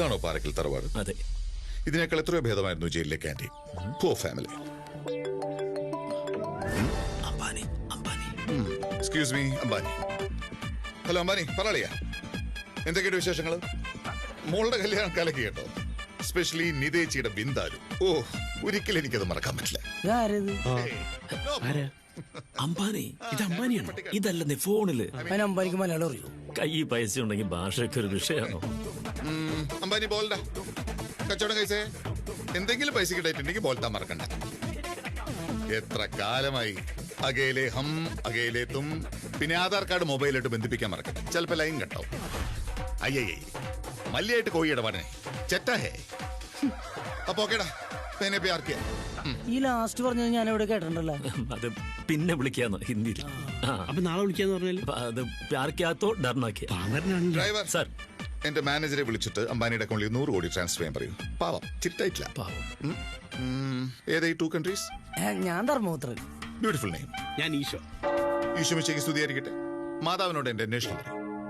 ഇതാണോ പാറയ്ക്കൽ തറവാട്? അതെ. ഇതിനേക്കാൾ എത്രയോ ഭേദമായിരുന്നു ജയിലിലെ ക്യാന്റീൻ പോ family Ambani Ambani. Excuse me Ambani. Hello Ambani പറയാ എന്തൊക്കെയുണ്ട് വിശേഷങ്ങൾ മോളുടെ കല്യാണം കലക്കി കേട്ടോ. സ്പെഷ്യലി നിതേച്ചിയുടെ ബിന്ദാലു ഓ ഒരിക്കലും എനിക്കത് മറക്കാൻ പറ്റില്ല. അംബാനി ഇത് അംബാനിയാണ്? ഇതല്ലേ ഫോണിൽ. അംബാനിക്ക് അമ്പാനിക്ക് മലയാളം അറിയോ? കൈ പൈസ ഉണ്ടെങ്കിൽ ഭാഷയൊക്കെ ഒരു വിഷയമാണോ? ഉം, ബോൾഡ. കച്ചവടം കഴിച്ചേ? എന്തെങ്കിലും പൈസ കിട്ടായിട്ടുണ്ടെങ്കിൽ ബോൾട്ടാ മറക്കണ്ട. എത്ര കാലമായി? അകയിലെ ഹം അകയിലെ തും. പിന്നെ ആധാർ കാർഡ് മൊബൈലായിട്ട് ബന്ധിപ്പിക്കാൻ മറക്കണ്ട. ചിലപ്പോ ലൈൻ കട്ടോ അയ്യേ മല്ലിയായിട്ട് കോഴി ഇടപാടനെ. ചെറ്റാ ഹേ. അപ്പൊ ഓക്കേടാ. ഈ ലാസ്റ്റ് പറഞ്ഞത് ഞാൻ എവിടെ കേട്ടിട്ടുണ്ടല്ലോ? അത് പിന്നെ വിളിക്കാന്ന് ഹിന്ദിയിൽ. ആ. അപ്പൊ നാളെ വിളിക്കാന്ന് പറഞ്ഞാൽ അത് പ്യാർക്കാത്തോ ഡർണാക്കിയ ഡ്രൈവർ. സാർ എന്റെ മാനേജറെ വിളിച്ചിട്ട് അംബാനിയുടെ അക്കൗണ്ടിൽ നൂറ് കോടി ട്രാൻസ്ഫർ ചെയ്യാൻ പറയൂ. പാവം. ചിറ്റായിട്ടില്ല പാവം. ഏതായി ടു കൺട്രീസ് ഞാൻ ധർമ്മപുത്രൻ. ബ്യൂട്ടിഫുൾ നെയിം ഞാൻ ഈശോ. ഈശോമിച്ചയ്ക്ക് സ്തുതിയായിരിക്കട്ടെ. മാതാവിനോട് എന്റെ അന്വേഷണം പറയും.